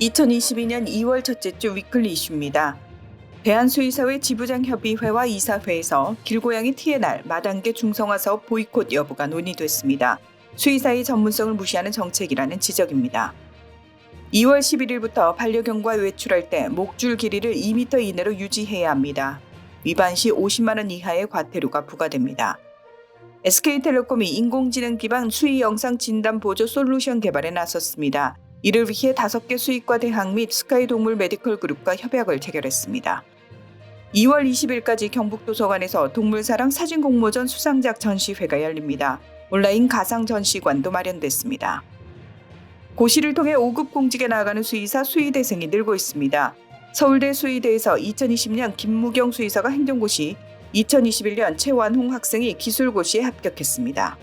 2022년 2월 첫째 주 위클리 이슈입니다. 대한수의사회 지부장협의회와 이사회에서 길고양이 TNR 마단계 중성화 사업 보이콧 여부가 논의됐습니다. 수의사의 전문성을 무시하는 정책이라는 지적입니다. 2월 11일부터 반려견과 외출할 때 목줄 길이를 2m 이내로 유지해야 합니다. 위반 시 50만 원 이하의 과태료가 부과됩니다. SK텔레콤이 인공지능 기반 수의 영상 진단 보조 솔루션 개발에 나섰습니다. 이를 위해 다섯 개 수의과 대학 및 스카이 동물 메디컬 그룹과 협약을 체결했습니다. 2월 20일까지 경북도서관에서 동물사랑 사진 공모전 수상작 전시회가 열립니다. 온라인 가상 전시관도 마련됐습니다. 고시를 통해 5급 공직에 나아가는 수의사 수의대생이 늘고 있습니다. 서울대 수의대에서 2020년 김무경 수의사가 행정고시, 2021년 최완홍 학생이 기술고시에 합격했습니다.